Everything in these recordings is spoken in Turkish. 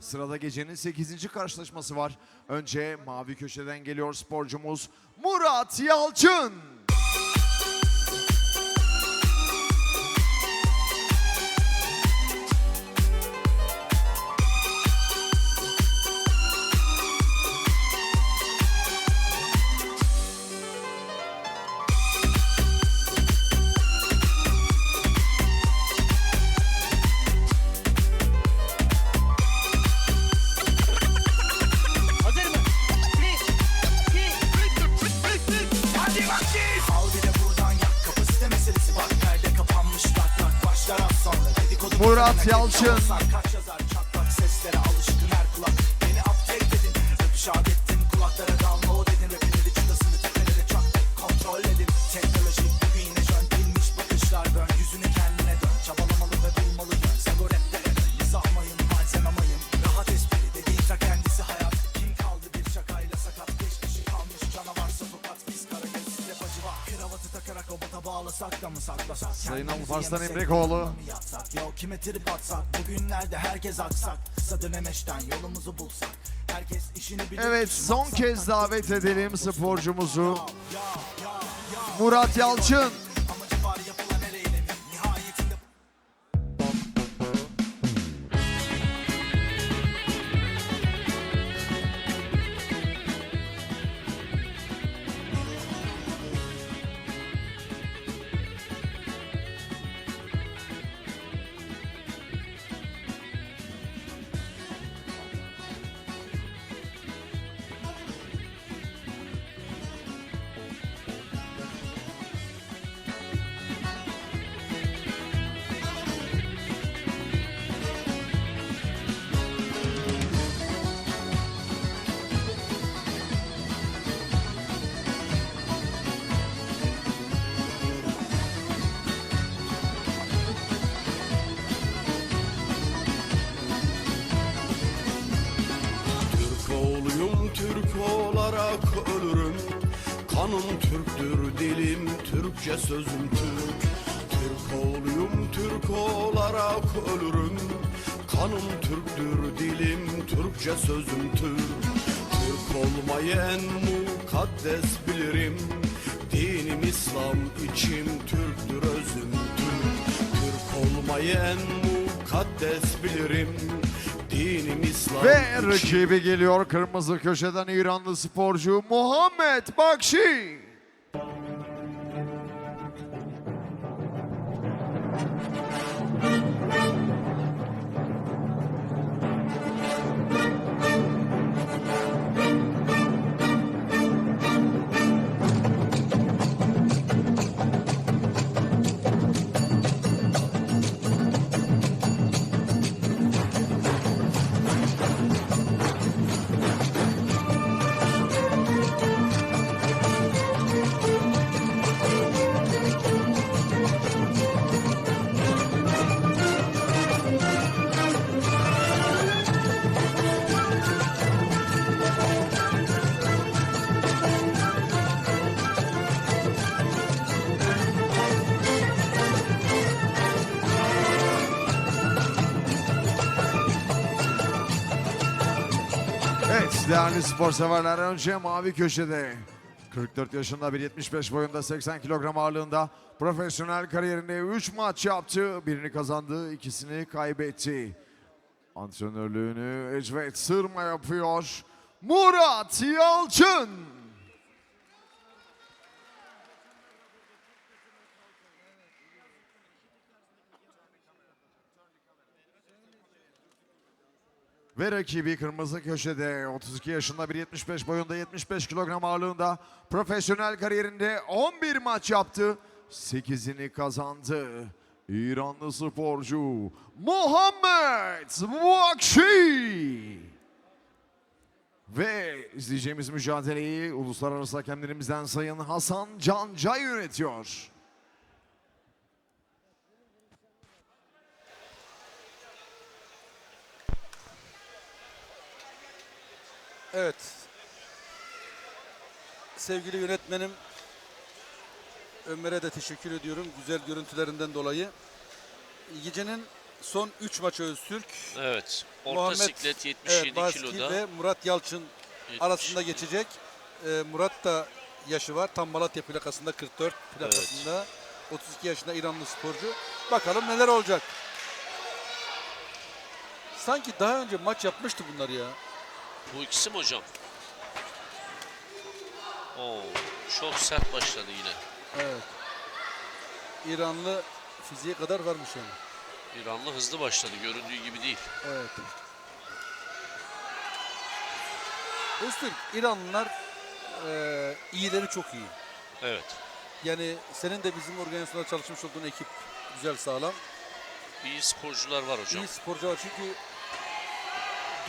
Sırada gecenin 8. karşılaşması var. Önce mavi köşeden geliyor sporcumuz Murat Yalçın. Mı saklasak Sayın Kendimizi Alparslan yemesek Yatsak Yo kime trip atsak Bugünlerde herkes aksak Kısa dönemeçten yolumuzu bulsak Herkes işini bilir Evet son kez davet edelim sporcumuzu. Murat Yalçın. Türkçe sözüm Türk. Türk oğluyum Türk olarak ölürüm. Kanım Türktür dilim Türkçe sözüm Türk. Türk olmayı en mukaddes bilirim. Dinim İslam içim Türktür özüm Türk. Türk olmayı en mukaddes bilirim. Dinim İslam Ve içim rakibi geliyor kırmızı köşeden İranlı sporcu Muhammed Bakşi. Değerli spor severler önce mavi köşede 44 yaşında bir 75 boyunda 80 kilogram ağırlığında profesyonel kariyerinde 3 maç yaptı. Birini kazandı, ikisini kaybetti. Antrenörlüğünü Ecvet Sırma yapıyor. Murat Yalçın. Ve rakibi kırmızı köşede 32 yaşında bir 75 boyunda 75 kilogram ağırlığında profesyonel kariyerinde 11 maç yaptı. 8'ini kazandı. İranlı sporcu Muhammed Vakşi. Ve izleyeceğimiz mücadeleyi uluslararası hakemlerimizden Sayın Hasan Cancay yönetiyor. Evet. Sevgili yönetmenim Ömer'e de teşekkür ediyorum güzel görüntülerinden dolayı. Gecenin son 3 maç Öztürk. Evet. Orta Muhammed- siklet 77 Evet, kiloda. ve Murat Yalçın 70. arasında geçecek. Ee, Murat da yaşı var. Tam Malatya plakasında 44 plakasında. 32 yaşında İranlı sporcu. Bakalım neler olacak. Sanki daha önce maç yapmıştı bunlar ya. Bu ikisi mi hocam? Oo, çok sert başladı yine. Evet. İranlı fiziğe kadar varmış yani. İranlı hızlı başladı. Göründüğü gibi değil. Evet. Öztürk, İranlılar eee iyileri çok iyi. Evet. Yani senin de bizim organizasyonda çalışmış olduğun ekip güzel sağlam. İyi sporcular var hocam. İyi sporcu var çünkü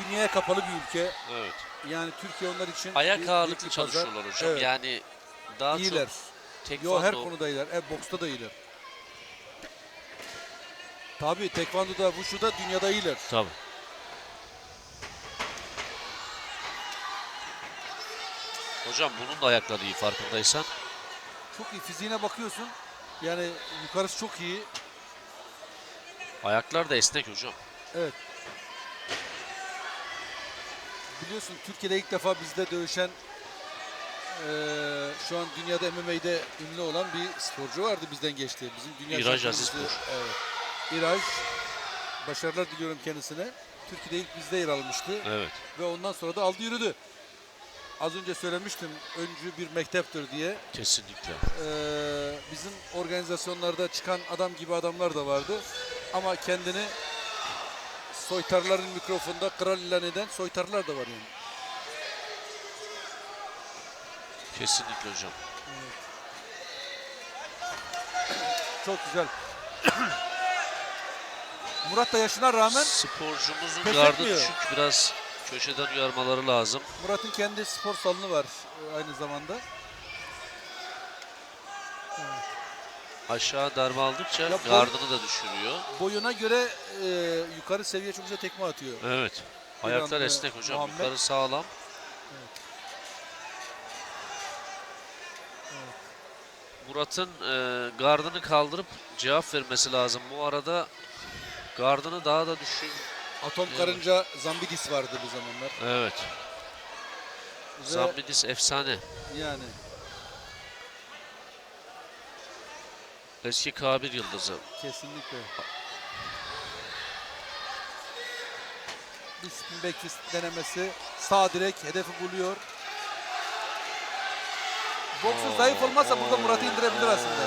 dünyaya kapalı bir ülke. Evet. Yani Türkiye onlar için Ayak ağırlıklı bir pazar. çalışıyorlar hocam. Evet. Yani daha İyiler. çok tek Yo her konuda iyiler. E, boksta da iyiler. Tabii tekvandoda, wushu'da dünyada iyiler. Tabii. Hocam bunun da ayakları iyi farkındaysan. Çok iyi. Fiziğine bakıyorsun. Yani yukarısı çok iyi. Ayaklar da esnek hocam. Evet. Biliyorsun Türkiye'de ilk defa bizde dövüşen eee, şu an dünyada MMA'de ünlü olan bir sporcu vardı bizden geçti. Bizim dünya İraj Azizpur. Evet. İraj başarılar diliyorum kendisine. Türkiye'de ilk bizde yer almıştı Evet. ve ondan sonra da aldı yürüdü. Az önce söylemiştim öncü bir mekteptir diye. Kesinlikle. Eee, bizim organizasyonlarda çıkan adam gibi adamlar da vardı. Ama kendini soytarların mikrofonda kral ilan eden soytarlar da var yani. Kesinlikle hocam. Çok güzel. Murat da yaşına rağmen Sporcumuzun pes gardı etmiyor. düşük. Biraz köşeden uyarmaları lazım. Murat'ın kendi spor salonu var e, aynı zamanda. Aşağı darbe aldıkça Ya gardını da düşürüyor. Boyuna göre e, yukarı seviye çok güzel tekme atıyor. Evet. Ayaklar esnek hocam. Muhammed. Yukarı sağlam. Murat'ın e, gardını kaldırıp cevap vermesi lazım. Bu arada gardını daha da düşün. Atom Evet. karınca Zambidis vardı bu zamanlar. Evet. Ve Zambidis efsane. yani Eski K1 yıldızı. kesinlikle. Bir spin back fist denemesi. Sağ direk hedefi buluyor. Boksu zayıf olmazsa burada Murat'ı indirebilir aslında.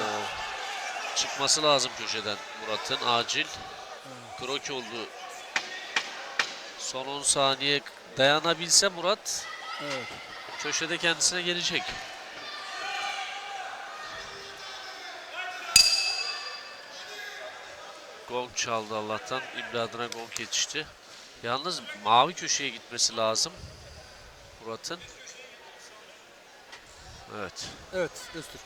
Çıkması lazım köşeden Murat'ın acil. Kroki oldu. Son 10 saniye dayanabilse Murat Evet. köşede kendisine gelecek. Gong çaldı Allah'tan. İmdadına gong yetişti. Yalnız mavi köşeye gitmesi lazım. Murat'ın. Evet. Evet Öztürk.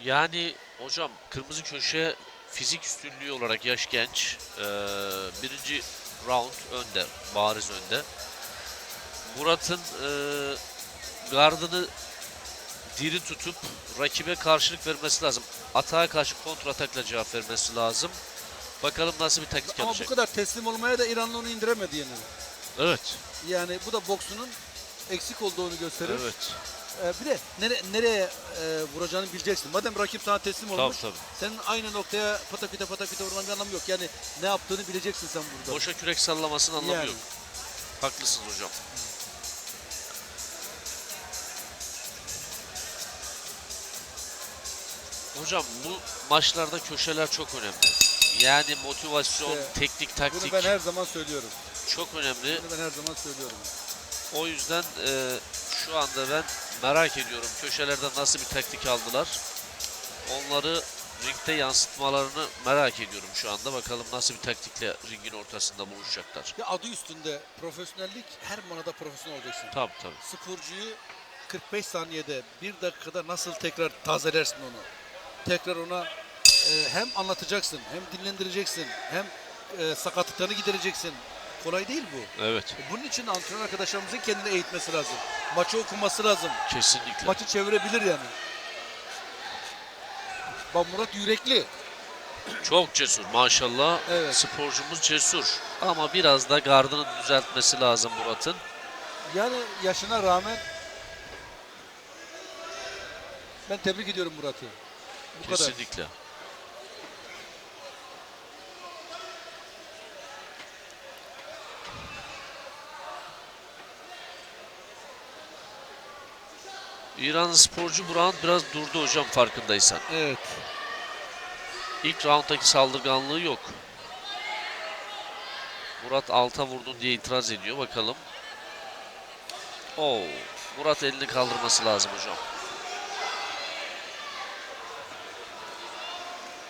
Yani hocam kırmızı köşe fizik üstünlüğü olarak yaş genç. Ee, birinci round önde, bariz önde. Murat'ın e, gardını diri tutup rakibe karşılık vermesi lazım. Atağa karşı kontra atakla cevap vermesi lazım. Bakalım nasıl bir taktik Ama bu kadar teslim olmaya da İranlı onu indiremedi yani. Evet, Yani bu da boksunun eksik olduğunu gösterir. evet. Ee, bir de nere, nereye e, vuracağını bileceksin. Madem rakip sana teslim olmuş, tabii. senin aynı noktaya pataküte pataküte vurman bir anlamı yok. Yani ne yaptığını bileceksin sen burada. Boşa kürek sallamasının anlamı Yani. yok. Haklısınız hocam. Hocam bu maçlarda köşeler çok önemli. Yani motivasyon, İşte teknik, Bunu taktik ben her zaman söylüyorum. çok önemli. Bunu ben her zaman söylüyorum. O yüzden e, şu anda ben merak ediyorum köşelerde nasıl bir taktik aldılar. Onları ringde yansıtmalarını merak ediyorum şu anda. Bakalım nasıl bir taktikle ringin ortasında buluşacaklar. Ya adı üstünde profesyonellik her manada profesyonel olacaksın. Tabii tabii. Sporcuyu 45 saniyede bir dakikada nasıl tekrar tazelersin onu. Tekrar ona e, hem anlatacaksın hem dinlendireceksin hem e, sakatlıklarını gidereceksin. Kolay değil bu. Evet. E, Bunun için antrenör arkadaşlarımızın kendini eğitmesi lazım. Maçı okuması lazım. Kesinlikle. Maçı çevirebilir yani. Bak Murat yürekli. Çok cesur maşallah. Evet. Sporcumuz cesur. Ama biraz da gardını düzeltmesi lazım Murat'ın. Yani yaşına rağmen ben tebrik ediyorum Murat'ı. Bu kadar. İranlı sporcu bu round biraz durdu hocam farkındaysan. Evet. İlk rounddaki saldırganlığı yok. Murat alta vurdun diye itiraz ediyor bakalım. Oo, Murat elini kaldırması lazım hocam.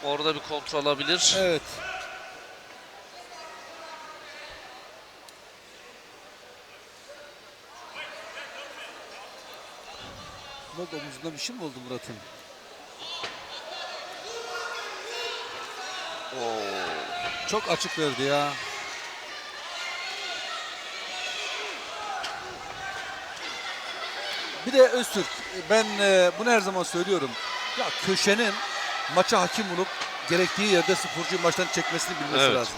Orada bir kontrol alabilir. Evet. Bak omuzunda bir şey mi oldu Murat'ın? Çok açık verdi ya. Bir de Öztürk. Ben e, bunu her zaman söylüyorum. Ya köşenin maça hakim olup gerektiği yerde sporcuyu maçtan çekmesini bilmesi Evet. lazım.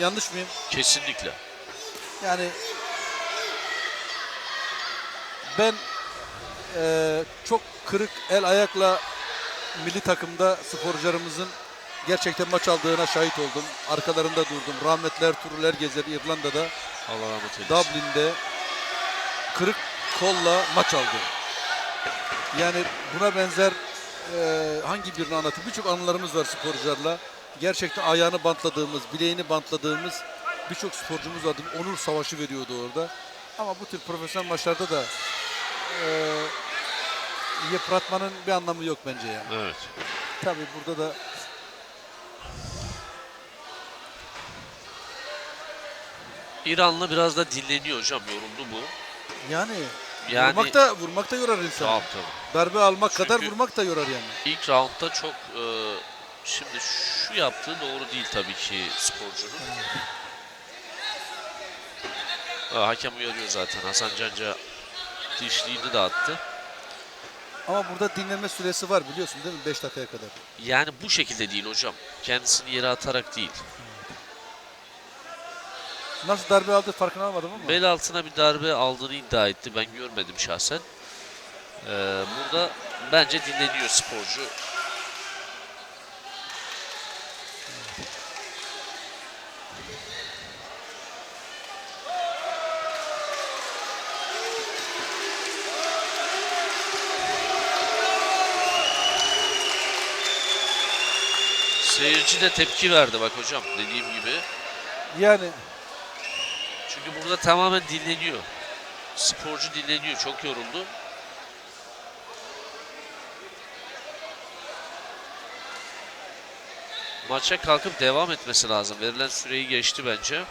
Yanlış mıyım? Kesinlikle. Yani ben eee, çok kırık el ayakla milli takımda sporcularımızın gerçekten maç aldığına şahit oldum. Arkalarında durdum. Rahmetler Turuler Gezer İrlanda'da, Allah rahmet eylesin. Dublin'de kırık kolla maç aldı. Yani buna benzer eee, hangi birini anlatayım? Birçok anılarımız var sporcularla. Gerçekten ayağını bantladığımız, bileğini bantladığımız birçok sporcumuz vardı. Onur savaşı veriyordu orada. Ama bu tür profesyonel maçlarda da eee yıpratmanın bir anlamı yok bence yani. Evet. Tabii burada da İranlı biraz da dinleniyor hocam. Yoruldu bu. yani, Yani vurmak da vurmak da yorar insan. Tamam tabii. Darbe almak kadar Çünkü- vurmak da yorar yani. İlk roundda çok e, şimdi şu yaptığı doğru değil tabii ki sporcunun. Ha, hakem uyarıyor zaten. Hasan Canca dişliğini de attı. Ama burada dinlenme süresi var biliyorsun değil mi? 5 dakikaya kadar. Yani bu şekilde değil hocam. Kendisini yere atarak değil. Nasıl darbe aldı farkına almadım ama. Bel altına bir darbe aldığını iddia etti. Ben görmedim şahsen. Ee, burada bence dinleniyor sporcu. Seyirci de tepki verdi bak hocam dediğim gibi. Yani Çünkü burada tamamen dinleniyor. Sporcu dinleniyor. Çok yoruldu. Maça kalkıp devam etmesi lazım. Verilen süreyi geçti bence.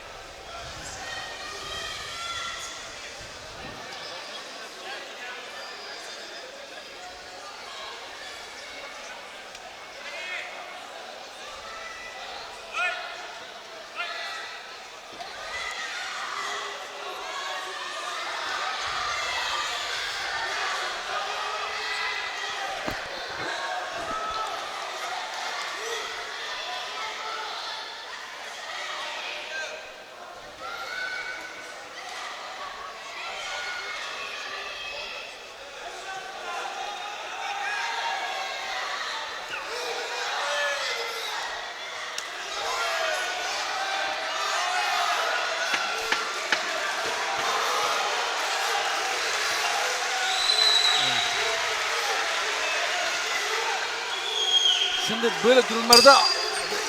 Şimdi böyle durumlarda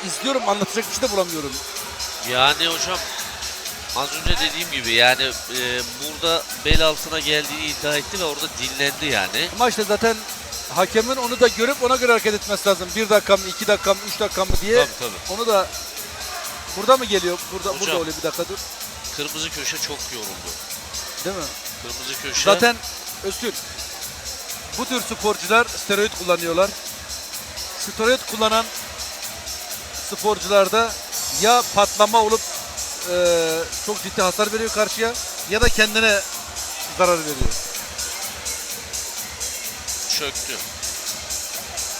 izliyorum anlatacak bir şey de bulamıyorum. Yani hocam az önce dediğim gibi yani e, burada bel altına geldiğini iddia etti ve orada dinlendi yani. Ama işte zaten hakemin onu da görüp ona göre hareket etmesi lazım. Bir dakika mı, iki dakika mı, üç dakika mı diye. Tabii tabii. Onu da burada mı geliyor? Burada Hocam. burada oluyor bir dakika dur. Kırmızı köşe çok yoruldu. Değil mi? Kırmızı köşe Zaten Öztürk bu tür sporcular steroid kullanıyorlar. Steroid kullanan sporcularda ya patlama olup e, çok ciddi hasar veriyor karşıya ya da kendine zarar veriyor. çöktü.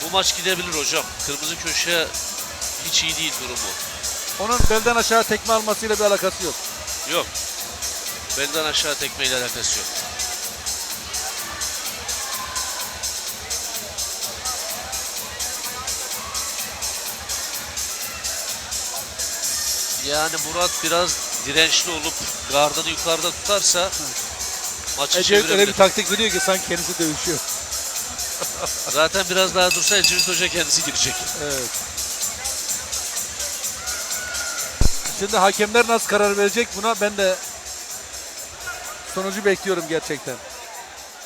Bu maç gidebilir hocam. Kırmızı köşe hiç iyi değil durumu. Onun belden aşağı tekme almasıyla bir alakası yok. Yok. Belden aşağı tekmeyle alakası yok. Yani Murat biraz dirençli olup gardını yukarıda tutarsa maçı Ecevit öyle çevirebilir. bir taktik veriyor ki sanki kendisi dövüşüyor. Zaten biraz daha dursa Ecevit Hoca kendisi girecek. Evet. Şimdi hakemler nasıl karar verecek buna ben de sonucu bekliyorum gerçekten.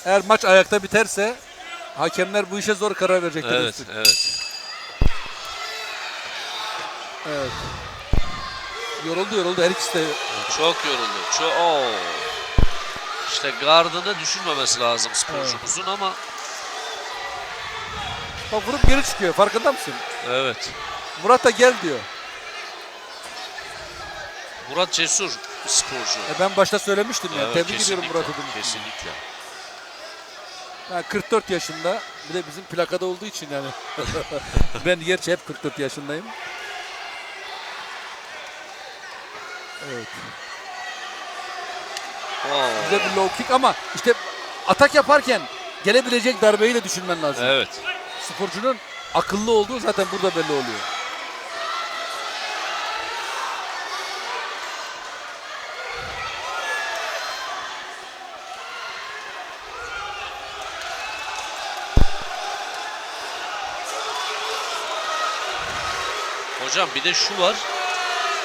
Eğer maç ayakta biterse hakemler bu işe zor karar verecekler. Evet, evet. evet. Yoruldu yoruldu her ikisi de. Çok yoruldu. Çok Oo. İşte gardını düşünmemesi lazım sporcumuzun ama Bak vurup geri çıkıyor farkında mısın? evet. Murat da gel diyor. Murat Cesur sporcu. E ben başta söylemiştim ya. Evet, Tebrik ediyorum Murat'ı. Kesinlikle. Ha, 44 yaşında. Bir de bizim plakada olduğu için yani. ben gerçi hep 44 yaşındayım. Evet. Oo. Güzel bir low kick ama işte atak yaparken gelebilecek darbeyi de düşünmen lazım. Evet. Sporcunun akıllı olduğu zaten burada belli oluyor. Hocam bir de şu var.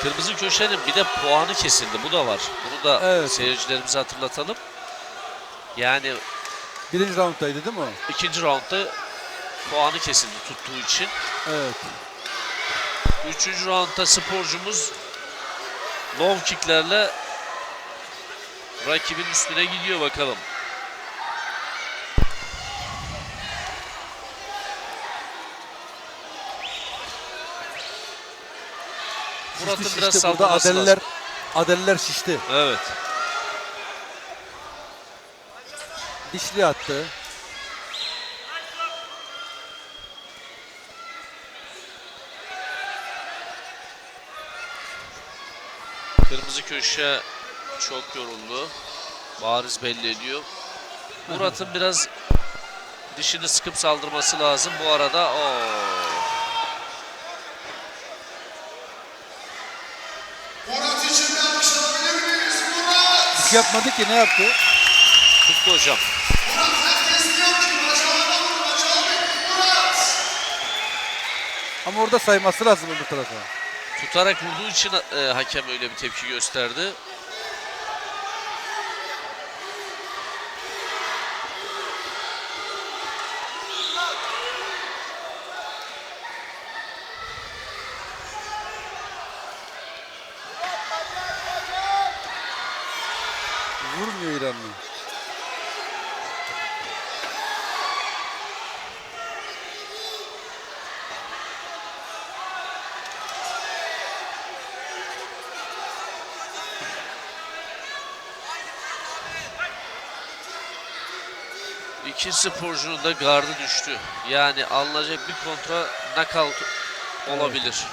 Kırmızı köşenin bir de puanı kesildi. Bu da var. Bunu da Evet. seyircilerimize hatırlatalım. Yani Birinci rounddaydı değil mi o? ikinci roundda puanı kesildi tuttuğu için. Evet. Üçüncü roundda sporcumuz low kicklerle rakibin üstüne gidiyor bakalım. Murat'ın Şişti, biraz şişti. Burada saldırması adeliler, lazım. adeliler şişti. Evet. Dişli attı. Kırmızı köşe çok yoruldu. Bariz belli ediyor. Murat'ın biraz dişini sıkıp saldırması lazım. Bu arada o Murat için bir alkış alabilir miyiz? Hiç yapmadı ki ne yaptı? tuttu hocam. Ama orada sayması lazım öbür tarafa. Tutarak vurduğu için e, hakem öyle bir tepki gösterdi. Vurmuyor İranlı. İki sporcunun da gardı düştü. Yani alınacak bir kontra knockout olabilir.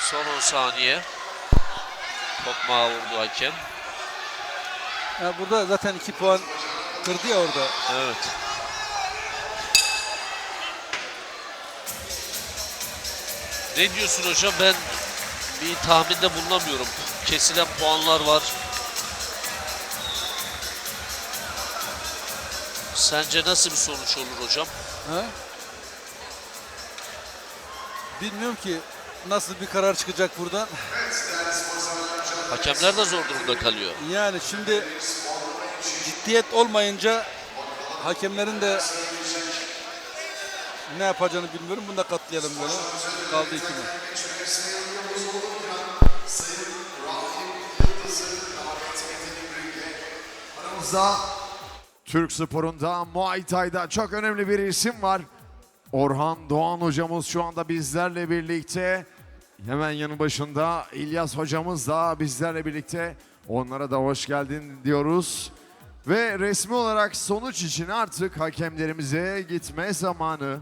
Son 10 saniye. Tokmağa vurdu hakem. Ya burada zaten 2 puan kırdı ya orada. Evet. Ne diyorsun hocam? Ben bir tahminde bulunamıyorum. Kesilen puanlar var. Sence nasıl bir sonuç olur hocam? Ha? Bilmiyorum ki nasıl bir karar çıkacak buradan. Hakemler de zor durumda kalıyor. Yani şimdi ciddiyet olmayınca hakemlerin de ne yapacağını bilmiyorum. Bunu da katlayalım böyle. Kaldı iki mi? Aramızda Türk sporunda Muay Thai'da çok önemli bir isim var. Orhan Doğan hocamız şu anda bizlerle birlikte. Hemen yanı başında İlyas hocamız da bizlerle birlikte. Onlara da hoş geldin diyoruz. Ve resmi olarak sonuç için artık hakemlerimize gitme zamanı.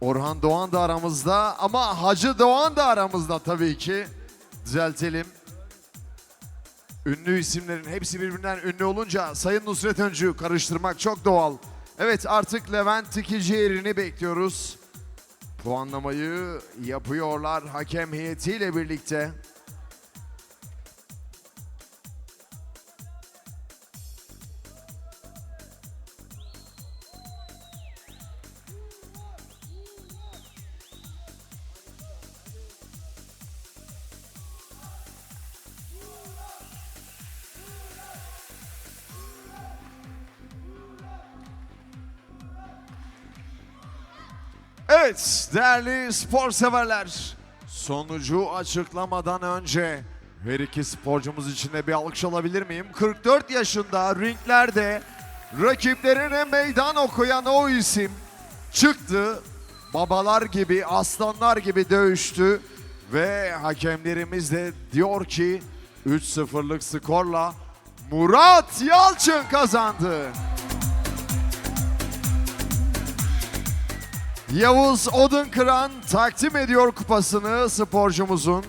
Orhan Doğan da aramızda ama Hacı Doğan da aramızda tabii ki. Düzeltelim. Ünlü isimlerin hepsi birbirinden ünlü olunca Sayın Nusret Öncü karıştırmak çok doğal. Evet artık Levent Tikici yerini bekliyoruz. Puanlamayı yapıyorlar hakem heyetiyle birlikte. Evet değerli spor severler. Sonucu açıklamadan önce her iki sporcumuz için de bir alkış alabilir miyim? 44 yaşında ringlerde rakiplerine meydan okuyan o isim çıktı. Babalar gibi, aslanlar gibi dövüştü ve hakemlerimiz de diyor ki 3-0'lık skorla Murat Yalçın kazandı. Yavuz Odunkıran takdim ediyor kupasını sporcumuzun.